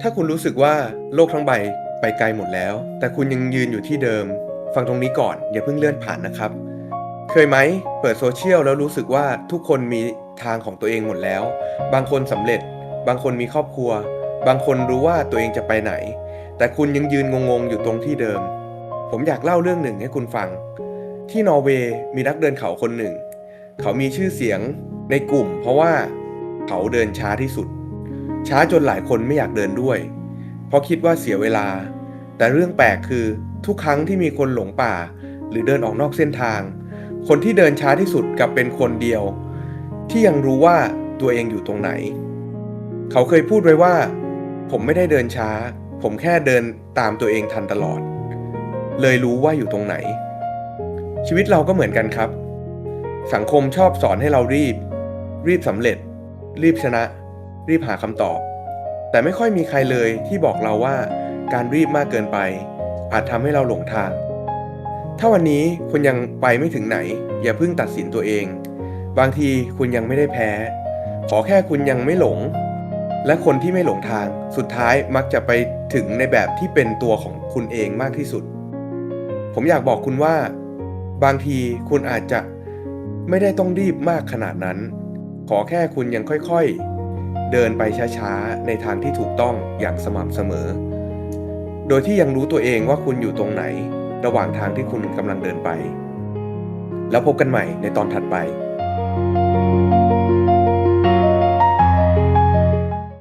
ถ้าคุณรู้สึกว่าโลกทั้งใบไปไกลหมดแล้ว แต่คุณยังยืนอยู่ที่เดิม ฟังตรงนี้ก่อนอย่าเพิ่งเลื่อนผ่านนะครับ เคยไหมเปิดโซเชียลแล้วรู้สึกว่าทุกคนมีทางของตัวเองหมดแล้ว บางคนสำเร็จ บางคนมีครอบครัว บางคนรู้ว่าตัวเองจะไปไหน แต่คุณยังยืนงงๆอยู่ตรงที่เดิม ผมอยากเล่าเรื่องหนึ่งให้คุณฟัง ที่นอร์เวย์มีนักเดินเขาคนหนึ่ง เขามีชื่อเสียงในกลุ่ม เพราะว่าเขาเดินช้าที่สุด ช้าจนหลายคนไม่อยากเดินด้วย เพราะคิดว่าเสียเวลา แต่เรื่องแปลกคือทุกครั้งที่มีคนหลงป่า หรือเดินออกนอกเส้นทาง คนที่เดินช้าที่สุดกับเป็นคนเดียว ที่ยังรู้ว่าตัวเองอยู่ตรงไหน เขาเคยพูดไว้ว่า ผมไม่ได้เดินช้า ผมแค่เดินตามตัวเองทันตลอด เลยรู้ว่าอยู่ตรงไหน ชีวิตเราก็เหมือนกันครับ สังคมชอบสอนให้เรารีบ รีบสำเร็จ รีบชนะ รีบหาคำตอบ แต่ไม่ค่อยมีใครเลยที่บอกเราว่าการรีบมากเกินไป อาจทำให้เราหลงทาง ถ้าวันนี้คุณยังไปไม่ถึงไหน อย่าเพิ่งตัดสินตัวเอง บางทีคุณยังไม่ได้แพ้ ขอแค่คุณยังไม่หลง และคนที่ไม่หลงทางสุดท้ายมักจะไปถึงในแบบที่เป็นตัวของคุณเองมากที่สุด ผมอยากบอกคุณว่า บางทีคุณอาจจะไม่ได้ต้องรีบมากขนาดนั้น ขอแค่คุณยังค่อยๆ เดินไปช้าๆ ในทางที่ถูกต้องอย่างสม่ำเสมอ โดยที่ยังรู้ตัวเองว่าคุณอยู่ตรงไหน ระหว่างทางที่คุณกำลังเดินไป แล้วพบกันใหม่ในตอนถัดไป